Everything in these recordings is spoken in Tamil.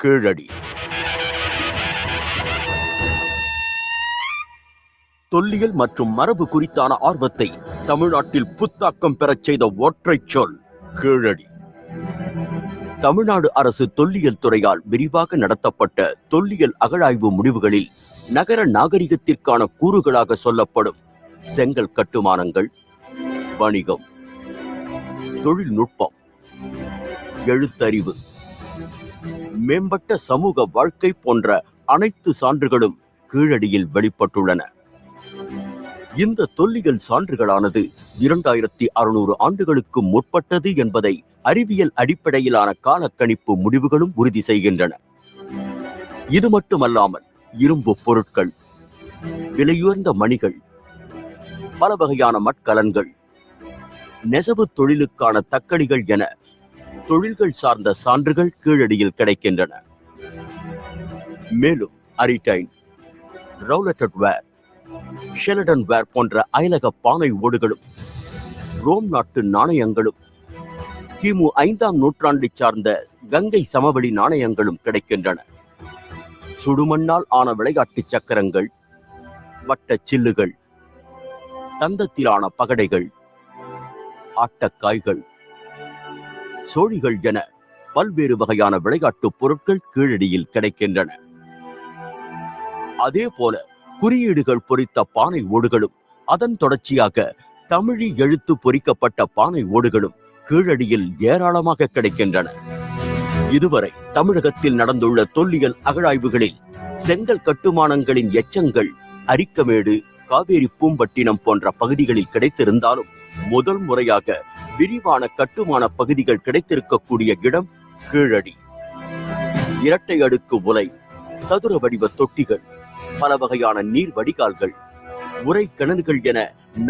கீழடி. தொல்லியல் மற்றும் மரபு குறித்தான ஆர்வத்தை தமிழ்நாட்டில் புத்தாக்கம் பெறச் செய்த ஒற்றைச் சொல் கீழடி. தமிழ்நாடு அரசு தொல்லியல் துறையால் விரிவாக நடத்தப்பட்ட தொல்லியல் அகழாய்வு முடிவுகளில் நகர நாகரிகத்திற்கான கூறுகளாக சொல்லப்படும் செங்கல் கட்டுமானங்கள் வணிகம் தொழில்நுட்பம் எழுத்தறிவு மேம்பட்ட சமூக வாழ்க்கை போன்ற அனைத்து சான்றுகளும் கீழடியில் வெளிப்பட்டுள்ளன. இந்த தொல்லியல் சான்றுகளானது இரண்டாயிரத்தி அறுநூறு ஆண்டுகளுக்கு முற்பட்டது என்பதை அறிவியல் அடிப்படையிலான காலக்கணிப்பு முடிவுகளும் உறுதி செய்கின்றன. இது மட்டுமல்லாமல் இரும்பு பொருட்கள் விலையுயர்ந்த மணிகள் பல வகையான மட்கலன்கள் நெசவு தொழிலுக்கான தக்களிகள் என தொழில்கள் சார்ந்த சான்றுகள் கீழடியில் கிடைக்கின்றன. மேலும் அரிடைன் ரவுலட்டட் வேர் ஷெலடன் வேர் போன்ற அயலக பானை ஓடுகளும் ரோம் நாட்டு நாணயங்களும் கிமு ஐந்தாம் நூற்றாண்டை சார்ந்த கங்கை சமவெளி நாணயங்களும் கிடைக்கின்றன. சுடுமண்ணால் ஆன விளையாட்டு சக்கரங்கள் வட்டச் சில்லுகள் தந்தத்திலான பகடைகள் ஆட்டக்காய்கள் சோழிகள் என பல்வேறு வகையான விளையாட்டுப் பொருட்கள் கீழடியில் கிடைக்கின்றன. அதே போல குறியீடுகள் பொறித்த பானை ஓடுகளும் அதன் தொடர்ச்சியாக தமிழி எழுத்து பொறிக்கப்பட்ட பானை ஓடுகளும் கீழடியில் ஏராளமாக கிடைக்கின்றன. இதுவரை தமிழகத்தில் நடந்துள்ள தொல்லியல் அகழாய்வுகளில் செங்கல் கட்டுமானங்களின் எச்சங்கள் அரிக்கமேடு காவேரி பூம்பட்டினம் போன்ற பகுதிகளில் கிடைத்திருந்தாலும் முதல் முறையாக விரிவான கட்டுமான பகுதிகள் கிடைத்திருக்கக்கூடிய இடம் கீழடி. இரட்டை அடுக்கு உலை சதுர வடிவ தொட்டிகள் பல வகையான நீர் வடிகால்கள் உரை கிணறுகள் என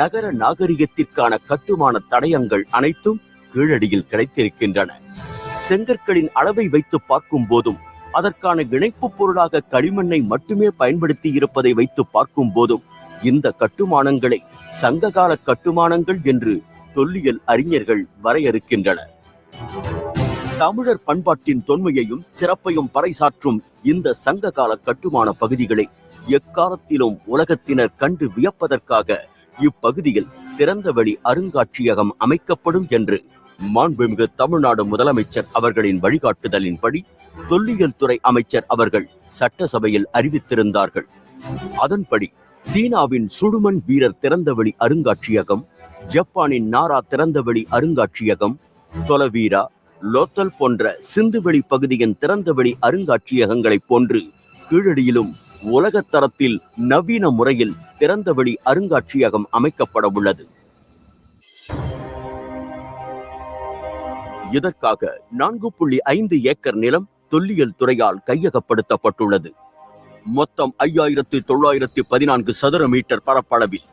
நகர நாகரிகத்திற்கான கட்டுமான தடயங்கள் அனைத்தும் கீழடியில் கிடைத்திருக்கின்றன. செங்கற்களின் அளவை வைத்து பார்க்கும் போதும் அதற்கான இணைப்பு பொருளாக களிமண்ணை மட்டுமே பயன்படுத்தி இருப்பதை வைத்து பார்க்கும் போதும் இந்த கட்டுமானங்களை சங்ககால கட்டுமானங்கள் என்று தொல்லியல் அறிஞர்கள் வரையறுக்கின்றனர். தமிழர் பண்பாட்டின் தொன்மையையும் சிறப்பையும் பறைசாற்றும் இந்த சங்ககால கட்டுமான பகுதிகளை எக்காலத்திலும் உலகத்தினர் கண்டு வியப்பதற்காக இப்பகுதியில் திறந்தவெளி அருங்காட்சியகம் அமைக்கப்படும் என்று மாண்புமிகு தமிழ்நாடு முதலமைச்சர் அவர்களின் வழிகாட்டுதலின்படி தொல்லியல் துறை அமைச்சர் அவர்கள் சட்டசபையில் அறிவித்திருந்தார்கள். அதன்படி சீனாவின் சுடுமண் வீரர் திறந்தவெளி அருங்காட்சியகம் ஜப்பானின் நாரா திறந்தவெளி அருங்காட்சியகம் தொலவீரா லோத்தல் போன்ற சிந்துவெளி பகுதியின் திறந்தவெளி அருங்காட்சியகங்களைப் போன்று கீழடியிலும் உலகத் தரத்தில் நவீன முறையில் திறந்தவெளி அருங்காட்சியகம் அமைக்கப்பட உள்ளது. இதற்காக நான்கு புள்ளி ஐந்து ஏக்கர் நிலம் தொல்லியல் துறையால் கையகப்படுத்தப்பட்டுள்ளது. மொத்தம் ஐயாயிரத்து தொள்ளாயிரத்து பதினான்கு சதுர மீட்டர் பரப்பளவில்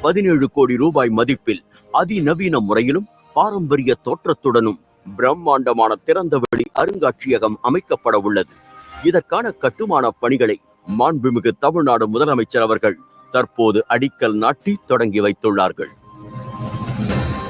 பதினேழு கோடி ரூபாய் மதிப்பில் அதிநவீன முறையிலும் பாரம்பரிய தோற்றத்துடனும் பிரம்மாண்டமான திறந்தவெளி அருங்காட்சியகம் அமைக்கப்பட உள்ளது. இதற்கான கட்டுமான பணிகளை மாண்புமிகு தமிழ்நாடு முதலமைச்சர் அவர்கள் தற்போது அடிக்கல் நாட்டி தொடங்கி வைத்துள்ளார்கள்.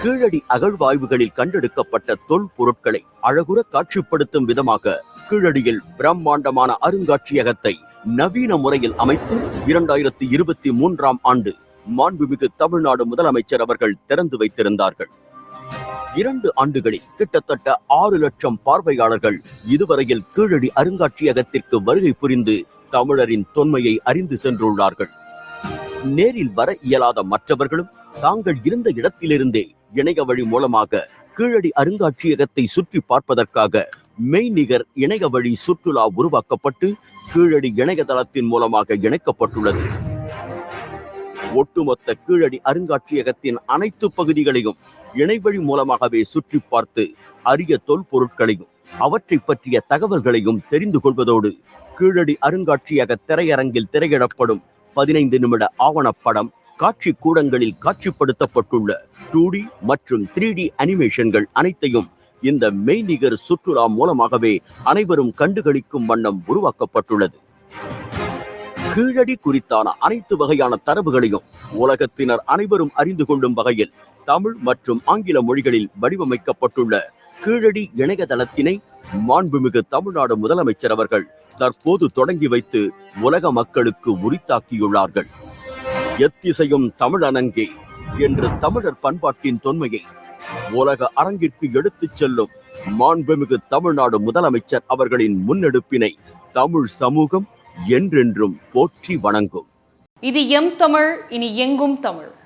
கீழடி அகழ்வாய்வுகளில் கண்டெடுக்கப்பட்ட தொல் பொருட்களை அழகுற காட்சிப்படுத்தும் விதமாக கீழடியில் பிரம்மாண்டமான அருங்காட்சியகத்தை நவீன முறையில் அமைத்து இரண்டாயிரத்தி இருபத்தி மூன்றாம் ஆண்டு மாண்புமிகு தமிழ்நாடு முதலமைச்சர் அவர்கள் திறந்து வைத்திருந்தார்கள். இரண்டு ஆண்டுகளில் கிட்டத்தட்ட ஆறு லட்சம் பார்வையாளர்கள் இதுவரையில் கீழடி அருங்காட்சியகத்திற்கு வருகை புரிந்து தமிழரின் தொன்மையை அறிந்து சென்றுள்ளார்கள். நேரில் வர இயலாத மற்றவர்களும் தாங்கள் இருந்த இடத்திலிருந்தே இணைய வழி மூலமாக கீழடி அருங்காட்சியகத்தை சுற்றி பார்ப்பதற்காக மெய்நிகர் இணைய வழி சுற்றுலா உருவாக்கப்பட்டு கீழடி இணையதளத்தின் மூலமாக இணைக்கப்பட்டுள்ளது. ஒட்டுமொத்த கீழடி அருங்காட்சியகத்தின் அனைத்து பகுதிகளையும் இணைவழி மூலமாகவே சுற்றி பார்த்து அரிய தொல்பொருட்களையும் அவற்றை பற்றிய தகவல்களையும் தெரிந்து கொள்வதோடு கீழடி அருங்காட்சியக திரையரங்கில் திரையிடப்படும் பதினைந்து நிமிட ஆவணப்படம் காட்சி கூடங்களில் காட்சிப்படுத்தப்பட்டுள்ள டூ டி மற்றும் த்ரீ டி அனிமேஷன்கள் அனைத்தையும் இந்த மெய்நிகர் சுற்றுலா மூலமாகவே அனைவரும் கண்டுகளிக்கும் வண்ணம் உருவாக்கப்பட்டுள்ளது. கீழடி குறித்தான அனைத்து வகையான தரவுகளையும் உலகத்தினர் அனைவரும் அறிந்து கொள்ளும் வகையில் தமிழ் மற்றும் ஆங்கில மொழிகளில் வடிவமைக்கப்பட்டுள்ள கீழடி இணையதளத்தினை மாண்புமிகு தமிழ்நாடு முதலமைச்சர் அவர்கள் தற்போது தொடங்கி வைத்து உலக மக்களுக்கு உரித்தாக்கியுள்ளார்கள். எத்திசையும் தமிழனங்கே என்று தமிழர் பண்பாட்டின் தொன்மையை உலக அரங்கிற்கு எடுத்துச் செல்லும் மாண்புமிகு தமிழ்நாடு முதலமைச்சர் அவர்களின் முன்னெடுப்பினை தமிழ் சமூகம் என்றென்றும் போற்றி வணங்கும். இது எம் தமிழ் இனி எங்கும் தமிழ்.